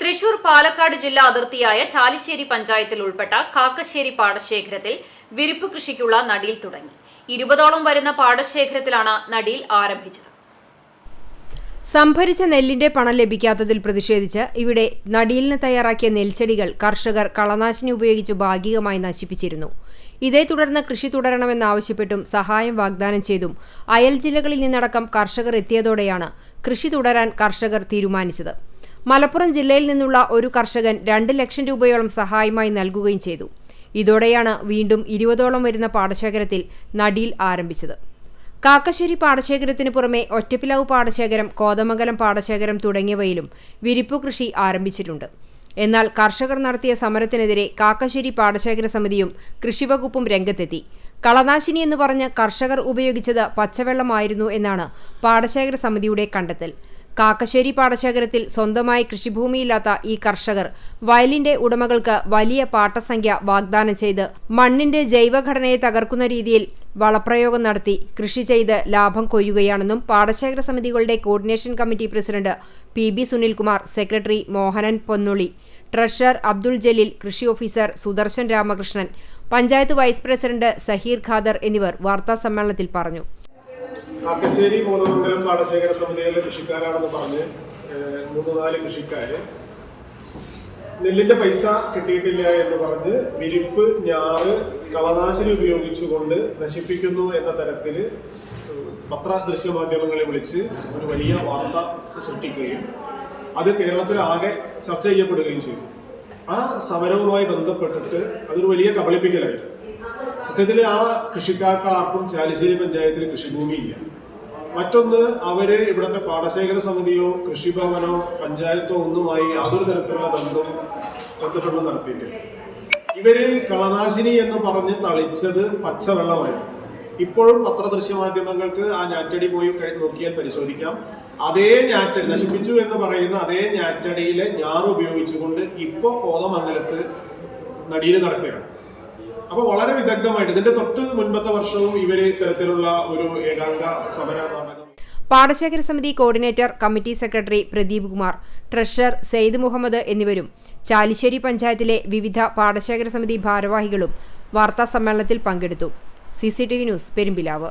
തൃശൂർ പാലക്കാട് ജില്ലാ അതിർത്തിയായ ചാലിശ്ശേരി പഞ്ചായത്തിൽ ഉൾപ്പെട്ട കാക്കശ്ശേരി പാടശേഖരത്തിൽ വിരിപ്പ് കൃഷിക്കുള്ള നടിയിൽ തുടങ്ങി. ഇരുപതോളം വരുന്ന പാടശേഖരത്തിലാണ് നടീൽ ആരംഭിച്ചത്. സംഭരിച്ച നെല്ലിന്റെ പണം ലഭിക്കാത്തതിൽ പ്രതിഷേധിച്ച് ഇവിടെ നടീലിന് തയ്യാറാക്കിയ നെൽച്ചെടികൾ കർഷകർ കളനാശിനി ഉപയോഗിച്ച് ഭാഗികമായി നശിപ്പിച്ചിരുന്നു. ഇതേ തുടർന്ന് കൃഷി തുടരണമെന്നാവശ്യപ്പെട്ടും സഹായം വാഗ്ദാനം ചെയ്തും അയൽ ജില്ലകളിൽ നിന്നടക്കം കർഷകർ എത്തിയതോടെയാണ് കൃഷി തുടരാൻ കർഷകർ തീരുമാനിച്ചത്. മലപ്പുറം ജില്ലയിൽ നിന്നുള്ള ഒരു കർഷകൻ രണ്ട് ലക്ഷം രൂപയോളം സഹായമായി നൽകുകയും ചെയ്തു. ഇതോടെയാണ് വീണ്ടും ഇരുപതോളം വരുന്ന പാടശേഖരത്തിൽ നടീൽ ആരംഭിച്ചത്. കാക്കശ്ശേരി പാടശേഖരത്തിന് പുറമെ ഒറ്റപ്പിലാവ് പാടശേഖരം കോതമംഗലം പാടശേഖരം തുടങ്ങിയവയിലും വിരിപ്പു കൃഷി ആരംഭിച്ചിട്ടുണ്ട്. എന്നാൽ കർഷകർ നടത്തിയ സമരത്തിനെതിരെ കാക്കശ്ശേരി പാടശേഖര സമിതിയും കൃഷിവകുപ്പും രംഗത്തെത്തി. കളനാശിനി എന്ന് പറഞ്ഞ് കർഷകർ ഉപയോഗിച്ചത് പച്ചവെള്ളമായിരുന്നു എന്നാണ് പാടശേഖര സമിതിയുടെ കണ്ടെത്തൽ. കാക്കശ്ശേരി പാടശേഖരത്തിൽ സ്വന്തമായി കൃഷിഭൂമിയില്ലാത്ത ഈ കർഷകർ വയലിന്റെ ഉടമകൾക്ക് വലിയ പാട്ടസംഖ്യ വാഗ്ദാനം ചെയ്ത് മണ്ണിന്റെ ജൈവഘടനയെ തകർക്കുന്ന രീതിയിൽ വളപ്രയോഗം നടത്തി കൃഷി ചെയ്ത് ലാഭം കൊയ്യുകയാണെന്നും പാടശേഖര സമിതികളുടെ coordination committee president P B Sunilkumar secretary Mohanan Ponnuli treasurer Abdul Jaleel കൃഷി officer Sudarshan Ramakrishnan panchayat vice president Saheer Khader എന്നിവർ വാർത്താസമ്മേളനത്തിൽ പറഞ്ഞു. കാക്കശ്ശേരി കോതമംഗലം പാടശേഖര സമിതിയിലെ കൃഷിക്കാരാണെന്ന് പറഞ്ഞ് മൂന്ന് നാല് കൃഷിക്കാര്. നെല്ലിന്റെ പൈസ കിട്ടിയിട്ടില്ല എന്ന് പറഞ്ഞ് വിരിപ്പ് ഞാറ് കളനാശിനി ഉപയോഗിച്ചുകൊണ്ട് നശിപ്പിക്കുന്നു എന്ന തരത്തിൽ പത്ര ദൃശ്യമാധ്യമങ്ങളെ വിളിച്ച് ഒരു വലിയ വാർത്ത സൃഷ്ടിക്കുകയും അത് കേരളത്തിൽ ആകെ ചർച്ച ചെയ്യപ്പെടുകയും ചെയ്തു. ആ സമരവുമായി ബന്ധപ്പെട്ടിട്ട് അതൊരു വലിയ കബളിപ്പിക്കലായിരുന്നു. സത്യത്തിൽ ആ കൃഷിക്കാർക്ക് ആർക്കും ചാലിശ്ശേരി പഞ്ചായത്തിൽ കൃഷിഭൂമിയില്ല. മറ്റൊന്ന് അവർ ഇവിടുത്തെ പാടശേഖര സമിതിയോ കൃഷിഭവനോ പഞ്ചായത്തോ ഒന്നുമായി യാതൊരു തരത്തിലുള്ള ബന്ധവും ബന്ധപ്പെടലും നടത്തിയിട്ടില്ല. ഇവർ കളനാശിനി എന്ന് പറഞ്ഞ് തളിച്ചത് പച്ചവെള്ളമായിരുന്നു ഇപ്പോഴും പത്രദൃശ്യ മാധ്യമങ്ങൾക്ക് ആ ഞാറ്റടി പോയി നോക്കിയാൽ പരിശോധിക്കാം. അതേ ഞാറ്റടി നശിപ്പിച്ചു എന്ന് പറയുന്ന അതേ ഞാറ്റടിയിലെ ഞാറ് ഉപയോഗിച്ചുകൊണ്ട് ഇപ്പോൾ കോതമംഗലത്ത് നടിയിൽ നടക്കുകയാണ്. അപ്പൊ വളരെ വിദഗ്ധമായിട്ട് ഇതിന്റെ തൊട്ട് മുൻപത്തെ വർഷവും ഇവർ ഇത്തരത്തിലുള്ള ഒരു ഏകാംഗ സമര പാടശേഖര സമിതി coordinator committee secretary Pradeep Kumar treasurer Syed Muhammad എന്നിവരും ചാലിശ്ശേരി പഞ്ചായത്തിലെ വിവിധ പാടശേഖര സമിതി ഭാരവാഹികളും വാർത്താ സമ്മേളനത്തിൽ പങ്കെടുത്തു. C news Perumpilavu.